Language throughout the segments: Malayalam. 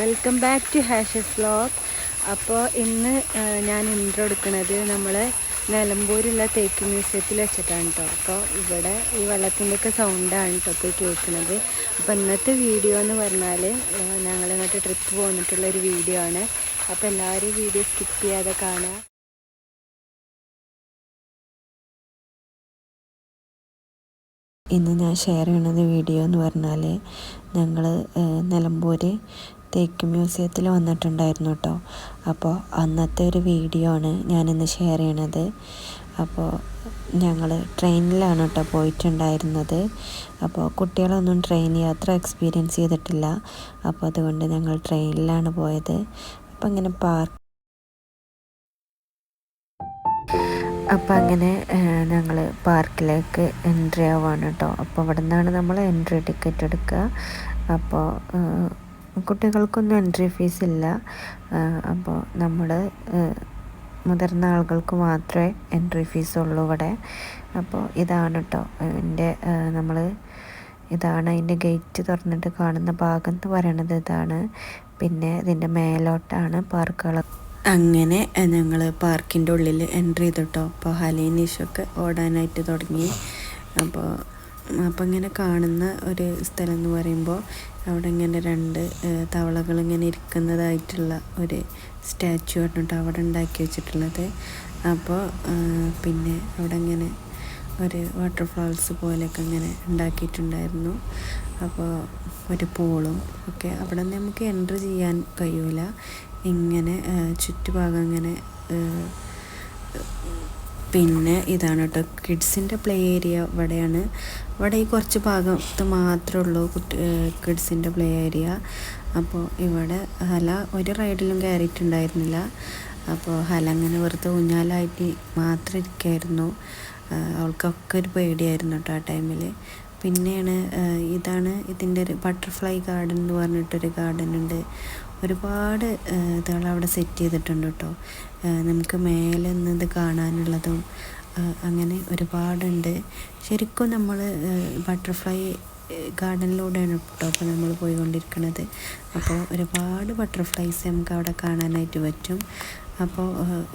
വെൽക്കം ബാക്ക് ടു ഹാഷസ് വ്ലോഗ് അപ്പോൾ ഇന്ന് ഞാൻ ഇൻട്രോ എടുക്കുന്നത് നമ്മൾ നിലമ്പൂരുള്ള തേക്ക് മ്യൂസിയത്തിൽ വെച്ചിട്ടാണ് കേട്ടോ അപ്പോൾ ഇവിടെ ഈ വെള്ളത്തിന്റെയൊക്കെ സൗണ്ടാണ് കേട്ടോ ഇപ്പോൾ കേൾക്കുന്നത്. അപ്പോൾ ഇന്നത്തെ വീഡിയോ എന്ന് പറഞ്ഞാൽ ഞങ്ങൾ ഇങ്ങോട്ട് ട്രിപ്പ് പോന്നിട്ടുള്ള ഒരു വീഡിയോ ആണ്. അപ്പോൾ എല്ലാവരും വീഡിയോ സ്കിപ്പ് ചെയ്യാതെ കാണുക ഇന്ന് ഞാൻ ഷെയർ ചെയ്യണത് വീഡിയോ എന്ന് പറഞ്ഞാൽ ഞങ്ങൾ നിലമ്പൂർ തേക്ക് മ്യൂസിയത്തിൽ വന്നിട്ടുണ്ടായിരുന്നു കേട്ടോ. അപ്പോൾ അന്നത്തെ ഒരു വീഡിയോ ആണ് ഞാനിന്ന് ഷെയർ ചെയ്യണത്. അപ്പോൾ ഞങ്ങൾ ട്രെയിനിലാണ് കേട്ടോ പോയിട്ടുണ്ടായിരുന്നത്. അപ്പോൾ കുട്ടികളൊന്നും ട്രെയിൻ യാത്ര എക്സ്പീരിയൻസ് ചെയ്തിട്ടില്ല. അപ്പോൾ അതുകൊണ്ട് ഞങ്ങൾ ട്രെയിനിലാണ് പോയത്. അപ്പോൾ ഇങ്ങനെ പാർക്ക് അപ്പം അങ്ങനെ ഞങ്ങൾ പാർക്കിലേക്ക് എൻട്രി ആവാണ് കേട്ടോ. അപ്പോൾ അവിടെ നിന്നാണ് നമ്മൾ എൻട്രി ടിക്കറ്റ് എടുക്കുക. അപ്പോൾ കുട്ടികൾക്കൊന്നും എൻട്രി ഫീസ് ഇല്ല. അപ്പോൾ നമ്മുടെ മുതിർന്ന ആളുകൾക്ക് മാത്രമേ എൻട്രി ഫീസ് ഉള്ളൂ ഇവിടെ. അപ്പോൾ ഇതാണ് കേട്ടോ എന്റെ നമ്മൾ ഇതാണ് അതിന്റെ ഗേറ്റ് തുറന്നിട്ട് കാണുന്ന ഭാഗം എന്ന് പറയണത് ഇതാണ്. പിന്നെ ഇതിന്റെ മേലോട്ടാണ് പാർക്കുകൾ അങ്ങനെ ഞങ്ങൾ പാർക്കിന്റെ ഉള്ളിൽ എൻട്രി ചെയ്തിട്ടോ അപ്പോൾ ഹലീനീഷൊക്കെ ഓടാനായിട്ട് തുടങ്ങി. അപ്പോൾ അപ്പോൾ ഇങ്ങനെ കാണുന്ന ഒരു സ്ഥലം എന്ന് പറയുമ്പോൾ അവിടെ ഇങ്ങനെ രണ്ട് തവളകൾ ഇങ്ങനെ ഇരിക്കുന്നതായിട്ടുള്ള ഒരു സ്റ്റാച്ചു ആണ് കേട്ടോ അവിടെ ഉണ്ടാക്കി വെച്ചിട്ടുള്ളത്. അപ്പോൾ പിന്നെ അവിടെ ഇങ്ങനെ ഒരു വാട്ടർഫാൾസ് പോലെയൊക്കെ ഇങ്ങനെ ഉണ്ടാക്കിയിട്ടുണ്ടായിരുന്നു. അപ്പോൾ ഒരു പൂളും ഒക്കെ അവിടെ നിന്ന് നമുക്ക് എന്റർ ചെയ്യാൻ കഴിയൂല. ഇങ്ങനെ ചുറ്റുഭാഗം ഇങ്ങനെ പിന്നെ ഇതാണ് കേട്ടോ. കിഡ്സിന്റെ പ്ലേ ഏരിയ ഇവിടെയാണ്. ഇവിടെ ഈ കുറച്ച് ഭാഗത്ത് മാത്രമേ ഉള്ളൂ കുട്ടി കിഡ്സിന്റെ പ്ലേ ഏരിയ അപ്പോൾ ഇവിടെ ഹല ഒരു റൈഡിലും കയറിയിട്ടുണ്ടായിരുന്നില്ല അപ്പോൾ ഹല അങ്ങനെ വെറുതെ ഊഞ്ഞാലായിട്ട് മാത്രം ഇരിക്കായിരുന്നു. അവൾക്കൊക്കെ ഒരു പേടിയായിരുന്നു കേട്ടോ ആ ടൈമിൽ പിന്നെയാണ് ഇതാണ് ഇതിന്റെ ഒരു ബട്ടർഫ്ലൈ ഗാർഡൻ എന്ന് പറഞ്ഞിട്ടൊരു ഗാർഡൻ ഉണ്ട്. ഒരുപാട് ഇതുകൾ അവിടെ സെറ്റ് ചെയ്തിട്ടുണ്ട് കേട്ടോ. നമുക്ക് മേലെ നിന്ന് ഇത് കാണാനുള്ളതും അങ്ങനെ ഒരുപാടുണ്ട്. ശരിക്കും നമ്മൾ ബട്ടർഫ്ലൈ ഗാർഡനിലൂടെയാണ് കേട്ടോ അപ്പോൾ നമ്മൾ പോയിക്കൊണ്ടിരിക്കുന്നത് അപ്പോൾ ഒരുപാട് ബട്ടർഫ്ലൈസ് നമുക്ക് അവിടെ കാണാനായിട്ട് പറ്റും. അപ്പോൾ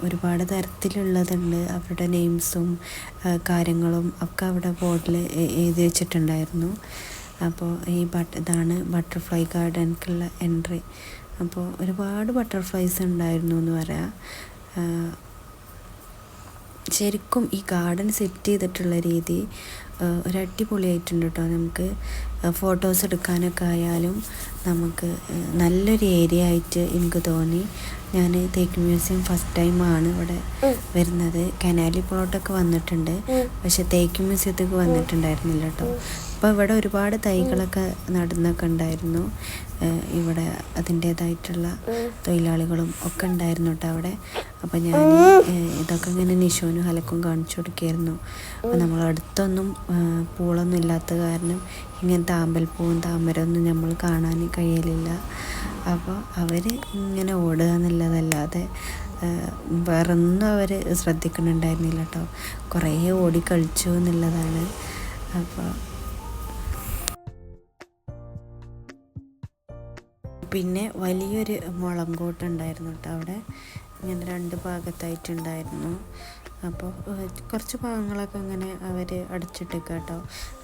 ഒരുപാട് തരത്തിലുള്ളതുണ്ട്. അവരുടെ നെയിംസും കാര്യങ്ങളും ഒക്കെ അവിടെ ബോർഡിൽ എഴുതി വെച്ചിട്ടുണ്ടായിരുന്നു. അപ്പോൾ ഈ ബട്ട് ഇതാണ് ബട്ടർഫ്ലൈ ഗാർഡനിലേക്കുള്ള എൻട്രി അപ്പോൾ ഒരുപാട് ബട്ടർഫ്ലൈസ് ഉണ്ടായിരുന്നു എന്ന് പറയാം. ശരിക്കും ഈ ഗാർഡൻ സെറ്റ് ചെയ്തിട്ടുള്ള രീതി ഒരു അടിപൊളിയായിട്ടുണ്ട് കേട്ടോ. നമുക്ക് ഫോട്ടോസ് എടുക്കാനൊക്കെ ആയാലും നമുക്ക് നല്ലൊരു ഏരിയ ആയിട്ട് എനിക്ക് തോന്നി. ഞാൻ തേക്ക് മ്യൂസിയം ഫസ്റ്റ് ടൈമാണ് ഇവിടെ വരുന്നത്. കനാലി പ്ലോട്ടൊക്കെ വന്നിട്ടുണ്ട്. പക്ഷെ തേക്ക് മ്യൂസിയത്തേക്ക് വന്നിട്ടുണ്ടായിരുന്നില്ല കേട്ടോ. അപ്പോൾ ഇവിടെ ഒരുപാട് തൈകളൊക്കെ നടന്നൊക്കെ ഉണ്ടായിരുന്നു. ഇവിടെ അതിന്റേതായിട്ടുള്ള തൊഴിലാളികളും ഒക്കെ ഉണ്ടായിരുന്നു കേട്ടോ അവിടെ. അപ്പോൾ ഞാൻ ഇതൊക്കെ ഇങ്ങനെ നിഷോനും ഹലക്കും കാണിച്ചു കൊടുക്കുകയായിരുന്നു. അപ്പോൾ നമ്മൾ അടുത്തൊന്നും പൂളൊന്നും ഇല്ലാത്ത കാരണം ഇങ്ങനത്തെ ആമ്പൽപ്പൂവും താമരമൊന്നും നമ്മൾ കാണാൻ കഴിയലില്ല. അപ്പോൾ അവർ ഇങ്ങനെ ഓടുക എന്നുള്ളതല്ലാതെ വേറൊന്നും അവർ ശ്രദ്ധിക്കുന്നുണ്ടായിരുന്നില്ല കേട്ടോ. കുറേ ഓടി കളിച്ചു എന്നുള്ളതാണ്. അപ്പോൾ പിന്നെ വലിയൊരു മുളം ഉണ്ടായിരുന്നു കേട്ടോ അവിടെ. ഇങ്ങനെ രണ്ട് ഭാഗത്തായിട്ടുണ്ടായിരുന്നു. അപ്പോൾ കുറച്ച് ഭാഗങ്ങളൊക്കെ അങ്ങനെ അവർ അടച്ചിട്ടേക്കുക കേട്ടോ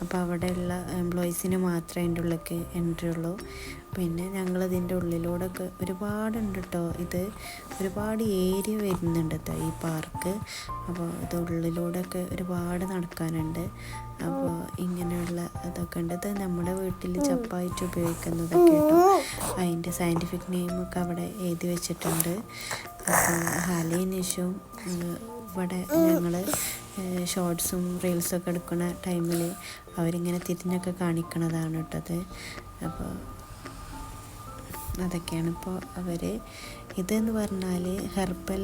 അപ്പോൾ അവിടെയുള്ള എംപ്ലോയീസിന് മാത്രമേ അതിന്റെ ഉള്ളിലേക്ക് എൻട്രി ഉള്ളൂ. പിന്നെ ഞങ്ങൾ ഇതിന്റെ ഉള്ളിലൂടെയൊക്കെ ഒരുപാടുണ്ട് കേട്ടോ ഇത് ഒരുപാട് ഏരിയ വരുന്നുണ്ട് കേട്ടോ ഈ പാർക്ക്. അപ്പോൾ ഇത് ഉള്ളിലൂടെയൊക്കെ ഒരുപാട് നടക്കാനുണ്ട്. അപ്പോൾ ഇങ്ങനെയുള്ള ഇതൊക്കെ ഉണ്ട്. ഇത് നമ്മുടെ വീട്ടിൽ ചപ്പായിട്ട് ഉപയോഗിക്കുന്നതൊക്കെ കേട്ടോ അതിന്റെ സയന്റിഫിക് നെയിമൊക്കെ അവിടെ എഴുതി വെച്ചിട്ടുണ്ട്. അപ്പോൾ നിഷും ഇവിടെ ഞങ്ങൾ ഷോർട്സും റീൽസൊക്കെ എടുക്കുന്ന ടൈമിൽ അവരിങ്ങനെ തിരിഞ്ഞൊക്കെ കാണിക്കണതാണ് കേട്ടത് അപ്പോൾ അതൊക്കെയാണ് ഇപ്പോൾ അവർ ഇതെന്ന് പറഞ്ഞാൽ ഹെർബൽ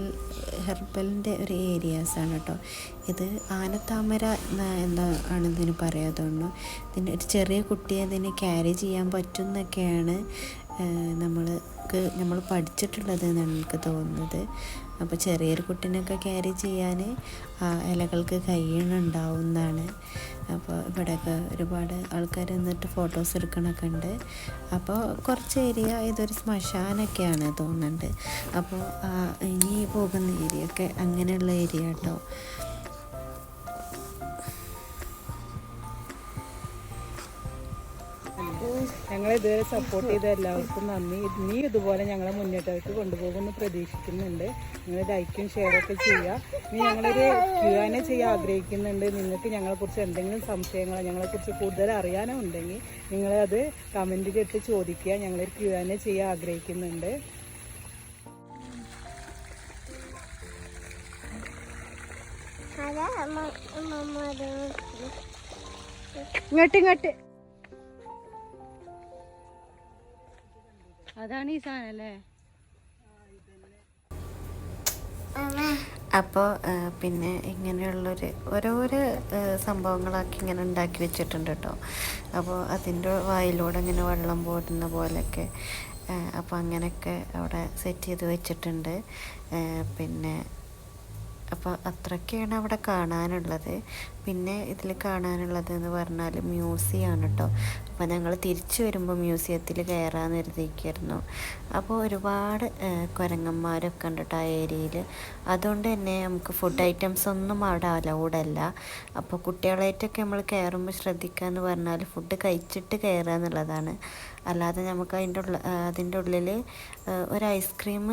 ഹെർബലിന്റെ ഒരു ഏരിയാസാണ് കേട്ടോ. ഇത് ആനത്താമര എന്താ ആണ് ഇതിന് തോന്നുന്നു. ഇതിന് ഒരു ചെറിയ കുട്ടിയെ ഇതിനെ ക്യാരി ചെയ്യാൻ പറ്റും എന്നൊക്കെയാണ് നമ്മൾക്ക് നമ്മൾ പഠിച്ചിട്ടുള്ളത് എന്നാണ് എനിക്ക് തോന്നുന്നത്. അപ്പോൾ ചെറിയൊരു കുട്ടീനൊക്കെ ക്യാരി ചെയ്യാൻ ഇലകൾക്ക് കഴിയുന്നുണ്ടാവും എന്നാണ് അപ്പോൾ ഇവിടെയൊക്കെ ഒരുപാട് ആൾക്കാർ നിന്നിട്ട് ഫോട്ടോസ് എടുക്കണൊക്കെ ഉണ്ട്. അപ്പോൾ കുറച്ച് ഏരിയ ഇതൊരു ശ്മശാനൊക്കെയാണ് തോന്നുന്നുണ്ട്. അപ്പോൾ ഇനി പോകുന്ന ഏരിയ ഒക്കെ അങ്ങനെയുള്ള ഏരിയ കേട്ടോ ഞങ്ങളെ ഇതുവരെ സപ്പോർട്ട് ചെയ്ത എല്ലാവർക്കും നന്ദി. നീ ഇതുപോലെ ഞങ്ങളെ മുന്നോട്ടേക്ക് കൊണ്ടുപോകുമെന്ന് പ്രതീക്ഷിക്കുന്നുണ്ട്. നിങ്ങൾ ലൈക്കും ഷെയറൊക്കെ ചെയ്യുക ഇനി ഞങ്ങളൊരു ക്യൂ ആനെ ചെയ്യാൻ ആഗ്രഹിക്കുന്നുണ്ട്. നിങ്ങൾക്ക് ഞങ്ങളെക്കുറിച്ച് എന്തെങ്കിലും സംശയങ്ങളോ ഞങ്ങളെക്കുറിച്ച് കൂടുതൽ അറിയാനോ ഉണ്ടെങ്കിൽ നിങ്ങളത് കമന്റിലിട്ട് ചോദിക്കുക. ഞങ്ങളൊരു ക്യൂ ആനെ ചെയ്യാൻ ആഗ്രഹിക്കുന്നുണ്ട്. ഇങ്ങോട്ട് ഇങ്ങോട്ട്. അതാണ് ഈ സാധനം അല്ലേ? അപ്പോൾ പിന്നെ ഇങ്ങനെയുള്ളൊരു ഓരോരോ സംഭവങ്ങളൊക്കെ ഇങ്ങനെ ഉണ്ടാക്കി വെച്ചിട്ടുണ്ട് കേട്ടോ. അപ്പോൾ അതിന്റെ വായിലൂടെ ഇങ്ങനെ വെള്ളം പോരുന്ന പോലെയൊക്കെ അപ്പോൾ അങ്ങനെയൊക്കെ അവിടെ സെറ്റ് ചെയ്ത് വെച്ചിട്ടുണ്ട്. പിന്നെ അപ്പോൾ അത്രയ്ക്കാണ് അവിടെ കാണാനുള്ളത്. പിന്നെ ഇതിൽ കാണാനുള്ളത് എന്ന് പറഞ്ഞാൽ മ്യൂസിയമാണ് കേട്ടോ അപ്പോൾ ഞങ്ങൾ തിരിച്ചു വരുമ്പോൾ മ്യൂസിയത്തിൽ കയറാമെന്ന് കരുതിയിരിക്കുമായിരുന്നു അപ്പോൾ ഒരുപാട് കുരങ്ങന്മാരൊക്കെ ഉണ്ട് കേട്ടോ ആ ഏരിയയിൽ അതുകൊണ്ട് തന്നെ നമുക്ക് ഫുഡ് ഐറ്റംസ് ഒന്നും അവിടെ അലൗഡല്ല അപ്പോൾ കുട്ടികളായിട്ടൊക്കെ നമ്മൾ കയറുമ്പോൾ ശ്രദ്ധിക്കുക എന്ന് പറഞ്ഞാൽ ഫുഡ് കഴിച്ചിട്ട് കയറുക എന്നുള്ളതാണ്. അല്ലാതെ നമുക്ക് അതിന്റെ ഉള്ള അതിന്റെ ഉള്ളിൽ ഒരു ഐസ്ക്രീം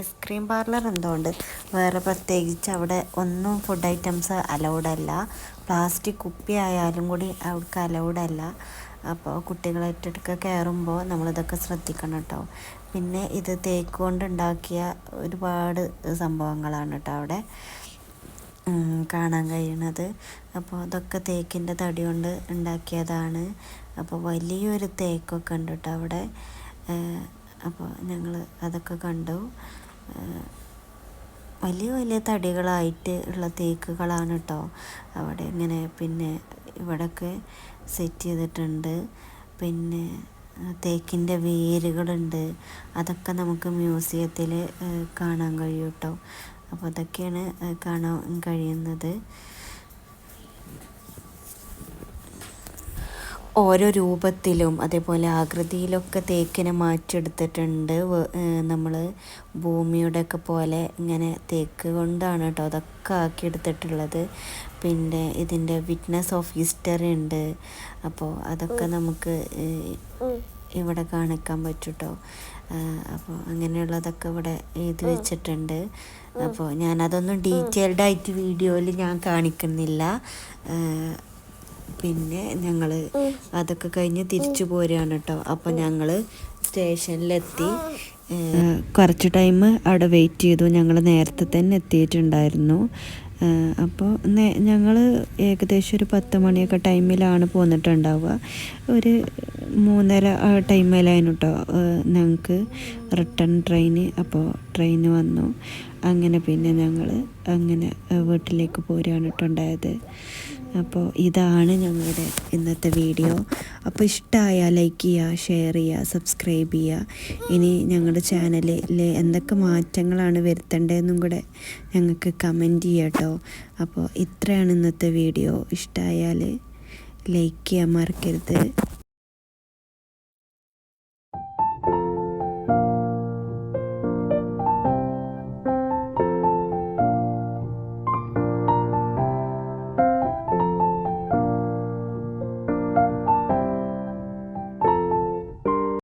ഐസ്ക്രീം പാർലർ എന്തോ ഉണ്ട് വേറെ പ്രത്യേകിച്ച് അവിടെ ഒന്നും ഫുഡ് ഐറ്റംസ് അലൗഡ് അല്ല. പ്ലാസ്റ്റിക് കുപ്പി ആയാലും കൂടി അവർക്ക് അലൗഡ് അല്ല. അപ്പോൾ കുട്ടികളായിട്ടൊക്കെ കയറുമ്പോൾ നമ്മളിതൊക്കെ ശ്രദ്ധിക്കണം കേട്ടോ. പിന്നെ ഇത് തേക്ക് കൊണ്ട് ഉണ്ടാക്കിയ ഒരുപാട് സംഭവങ്ങളാണ് കേട്ടോ അവിടെ. കാണാൻ കഴിയണത്. അപ്പോൾ അതൊക്കെ തേക്കിന്റെ തടി കൊണ്ട് ഉണ്ടാക്കിയതാണ്. അപ്പോൾ വലിയൊരു തേക്കൊക്കെ ഉണ്ട് കേട്ടോ അവിടെ അപ്പോൾ ഞങ്ങൾ അതൊക്കെ കണ്ടു. വലിയ വലിയ തടികളായിട്ട് ഉള്ള തേക്കുകളാണ് കേട്ടോ അവിടെ. ഇങ്ങനെ പിന്നെ ഇവിടെയൊക്കെ സെറ്റ് ചെയ്തിട്ടുണ്ട്. പിന്നെ തേക്കിന്റെ വേരുകളുണ്ട്. അതൊക്കെ നമുക്ക് മ്യൂസിയത്തിൽ കാണാൻ കഴിയും കേട്ടോ അപ്പോൾ അതൊക്കെയാണ് കാണാൻ കഴിയുന്നത്. ഓരോ രൂപത്തിലും അതേപോലെ ആകൃതിയിലൊക്കെ തേക്കിനെ മാറ്റിയെടുത്തിട്ടുണ്ട്. നമ്മൾ ഭൂമിയുടെയൊക്കെ പോലെ ഇങ്ങനെ തേക്ക് കൊണ്ടാണ് കേട്ടോ അതൊക്കെ ആക്കിയെടുത്തിട്ടുള്ളത്. പിന്നെ ഇതിന്റെ വിറ്റ്നസ് ഓഫ് ഹിസ്റ്ററി ഉണ്ട്. അപ്പോൾ അതൊക്കെ നമുക്ക് ഇവിടെ കാണിക്കാൻ പറ്റും കേട്ടോ. അപ്പോൾ അങ്ങനെയുള്ളതൊക്കെ ഇവിടെ എഴുതി വെച്ചിട്ടുണ്ട്. അപ്പോൾ ഞാനതൊന്നും ഡീറ്റെയിൽഡ് ആയിട്ട് വീഡിയോയിൽ ഞാൻ കാണിക്കുന്നില്ല. പിന്നെ ഞങ്ങൾ അതൊക്കെ കഴിഞ്ഞ് തിരിച്ചു പോരുകയാണ് കേട്ടോ. അപ്പോൾ ഞങ്ങൾ സ്റ്റേഷനിലെത്തി. കുറച്ച് ടൈം അവിടെ വെയിറ്റ് ചെയ്തു. ഞങ്ങൾ നേരത്തെ തന്നെ എത്തിയിട്ടുണ്ടായിരുന്നു. അപ്പോൾ ഞങ്ങൾ ഏകദേശം ഒരു പത്ത് മണിയൊക്കെ ടൈമിലാണ് പോന്നിട്ടുണ്ടാവുക. ഒരു മൂന്നര ടൈമിലായിരുന്നു കേട്ടോ ഞങ്ങൾക്ക് റിട്ടേൺ ട്രെയിന് അപ്പോൾ ട്രെയിൻ വന്നു. അങ്ങനെ പിന്നെ ഞങ്ങൾ അങ്ങനെ വീട്ടിലേക്ക് പോരുകയാണ് കേട്ടോ ഉണ്ടായത് അപ്പോൾ ഇതാണ് ഞങ്ങളുടെ ഇന്നത്തെ വീഡിയോ. അപ്പോൾ ഇഷ്ടമായാൽ ലൈക്ക് ചെയ്യുക ഷെയർ ചെയ്യുക സബ്സ്ക്രൈബ് ചെയ്യുക. ഇനി ഞങ്ങളുടെ ചാനലിൽ എന്തൊക്കെ മാറ്റങ്ങളാണ് വരുത്തേണ്ടതെന്നും കൂടെ ഞങ്ങൾക്ക് കമന്റ് ചെയ്യുക കേട്ടോ. അപ്പോൾ ഇത്രയാണ് ഇന്നത്തെ വീഡിയോ. ഇഷ്ടമായാൽ ലൈക്ക് ചെയ്യാൻ മറക്കരുത്.